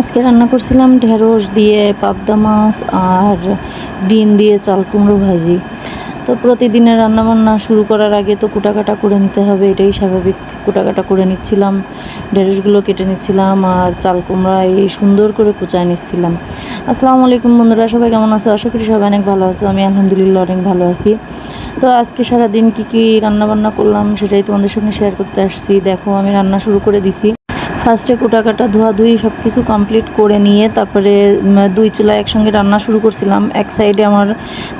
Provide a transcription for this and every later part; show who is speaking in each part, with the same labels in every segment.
Speaker 1: আজকে রান্না করছিলাম ঢেঁড়স দিয়ে, পাবদা মাছ আর ডিম দিয়ে চাল কুমড়ো ভাজি। তো প্রতিদিনের রান্নাবান্না শুরু করার আগে তো কুটাকাটা করে নিতে হবে, এটাই স্বাভাবিক। কুটাকাটা করে নিচ্ছিলাম, ঢেঁড়সগুলো কেটে নিচ্ছিলাম আর চাল কুমড়া এই সুন্দর করে কুচায় নিচ্ছিলাম। আসসালামু আলাইকুম বন্ধুরা, সবাই কেমন আছো? আশা করি সবাই অনেক ভালো আছো, আমি আলহামদুলিল্লাহ অনেক ভালো আছি। তো আজকে সারাদিন কী কী রান্নাবান্না করলাম সেটাই তোমাদের সঙ্গে শেয়ার করতে আসছি। দেখো, আমি রান্না শুরু করে দিছি। ফার্স্টে কোটা কুটাকাটা, ধোয়াধুয়ি সব কিছু কমপ্লিট করে নিয়ে তারপরে দুই চুলা একসঙ্গে রান্না শুরু করছিলাম। এক সাইডে আমার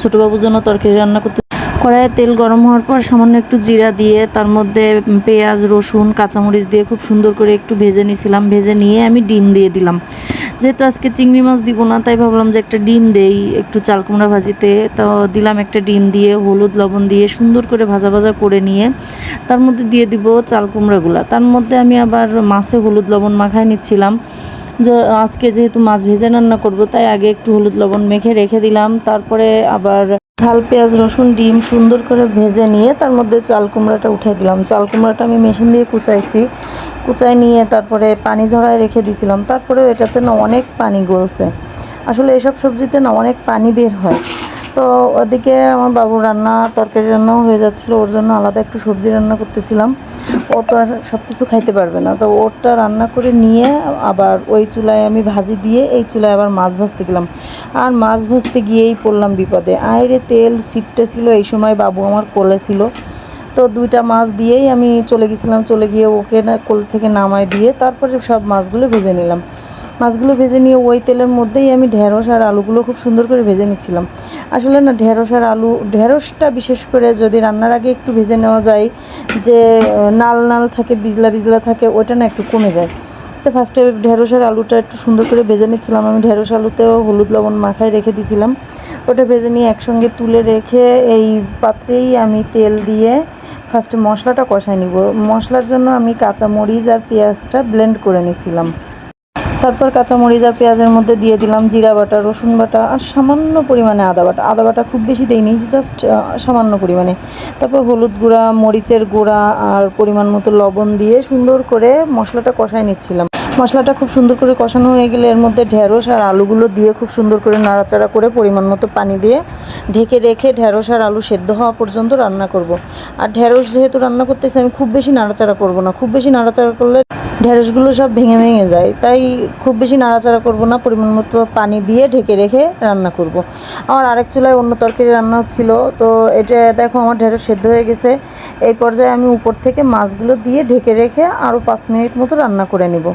Speaker 1: ছোটোবাবুর জন্য তরকারি রান্না করতে কড়াইয়ে তেল গরম হওয়ার পর সামান্য একটু জিরা দিয়ে তার মধ্যে পেঁয়াজ, রসুন, কাঁচামরিচ দিয়ে খুব সুন্দর করে একটু ভেজে নিয়েছিলাম ভেজে নিয়ে আমি ডিম দিয়ে দিলাম। যেহেতু আজকে চিংড়ি মাছ দিব না, তাই ভাবলাম যে একটা ডিম দেই, একটু চাল কুমড়া ভাজিতে। তো দিলাম একটা ডিম দিয়ে, হলুদ, লবণ দিয়ে সুন্দর করে ভাজা ভাজা করে নিয়ে তার মধ্যে দিয়ে দিব চাল কুমড়াগুলা। তার মধ্যে আমি আবার মাছে হলুদ, লবণ মাখায় নিচ্ছিলাম। যে আজকে যেহেতু মাছ ভেজে রান্না করব, তাই আগে একটু হলুদ, লবণ মেখে রেখে দিলাম। তারপরে আবার ঝাল, পেঁয়াজ, রসুন, ডিম সুন্দর করে ভেজে নিয়ে তার মধ্যে চাল কুমড়াটা উঠে দিলাম। চাল কুমড়াটা আমি মেশিন দিয়ে কুচাইছি। কুচাই নিয়ে তারপরে পানি ঝরায় রেখে দিছিলাম। তারপরে এটাতে না অনেক পানি গলছে। আসলে এসব সবজিতে না অনেক পানি বের হয়। তো ওদিকে আমার বাবু রান্না তরকারি রান্নাও হয়ে যাচ্ছিল, ওর জন্য আলাদা একটু সবজি রান্না করতেছিলাম। ও তো আর সব কিছু খাইতে পারবে না। তো ওরটা রান্না করে নিয়ে আবার ওই চুলায় আমি ভাজি দিয়ে এই চুলায় আবার মাছ ভাজতে গেলাম। আর মাছ ভাজতে গিয়েই পড়লাম বিপদে। আয়রে তেল সিপটে ছিল, এই সময় বাবু আমার কোলে ছিল। তো দুইটা মাছ দিয়েই আমি চলে গেছিলাম, চলে গিয়ে ওকে না কোল থেকে নামায় দিয়ে তারপরে সব মাছগুলো ভেজে নিলাম। মাছগুলো ভেজে নিয়ে ওই তেলের মধ্যেই আমি ঢেঁড়স আর আলুগুলো খুব সুন্দর করে ভেজে নিচ্ছিলাম। আসলে না, ঢেঁড়স আর আলু, ঢেঁড়সটা বিশেষ করে যদি রান্নার আগে একটু ভেজে নেওয়া যায়, যে নাল নাল থাকে, বিজলা বিজলা থাকে ওটা না একটু কমে যায়। তো ফার্স্টে ঢেঁড়স আর আলুটা একটু সুন্দর করে ভেজে নিচ্ছিলাম। আমি ঢেঁড়স আলুতেও হলুদ লবণ মাখায় রেখে দিয়েছিলাম ওটা ভেজে নিয়ে একসঙ্গে তুলে রেখে এই পাত্রেই আমি তেল দিয়ে ফার্স্টে মশলাটা কষাই নিব। মশলার জন্য আমি কাঁচামরিচ আর পেঁয়াজটা ব্লেন্ড করে নিয়েছিলাম তারপর কাঁচামরিচ আর পেঁয়াজের মধ্যে দিয়ে দিলাম জিরা বাটা, রসুন বাটা আর সামান্য পরিমাণে আদা বাটা। আদা বাটা খুব বেশি দেয়নি জাস্ট সামান্য পরিমাণে। তারপর হলুদ গুঁড়া, মরিচের গুঁড়া আর পরিমাণ মতো লবণ দিয়ে সুন্দর করে মশলাটা কষায় নিচ্ছিলাম। মশলাটা খুব সুন্দর করে কষানো হয়ে গেলে এর মধ্যে ঢেঁড়স আর আলুগুলো দিয়ে খুব সুন্দর করে নাড়াচাড়া করে পরিমাণ মতো পানি দিয়ে ঢেকে রেখে ঢেঁড়স আর আলু সেদ্ধ হওয়া পর্যন্ত রান্না করব। আর ঢেঁড়স যেহেতু রান্না করতেছি, আমি খুব বেশি নাড়াচাড়া করব না। খুব বেশি নাড়াচাড়া করলে ঢেঁড়সগুলো সব ভেঙে ভেঙে যায়। তাই খুব বেশি নাড়াচাড়া করব না, পরিমাণ মতো পানি দিয়ে ঢেকে রেখে রান্না করব। আমার আরেক চুলায় অন্য তরকারি রান্না হচ্ছিল তো এটা দেখো আমার ঢেঁড়স সেদ্ধ হয়ে গেছে। এই পর্যায়ে আমি উপর থেকে মাছগুলো দিয়ে ঢেকে রেখে আরও পাঁচ মিনিট মতো রান্না করে নিব।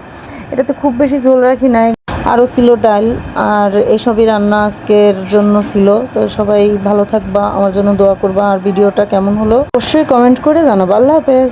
Speaker 1: এটাতে খুব বেশি ঝোল রাখি নাই। আরও ছিল ডাল, আর এসবই রান্না আজকের জন্য ছিল। তো সবাই ভালো থাকবা, আমার জন্য দোয়া করবা। আর ভিডিওটা কেমন হলো, অবশ্যই কমেন্ট করে জানাব। আল্লাহ হাফেজ।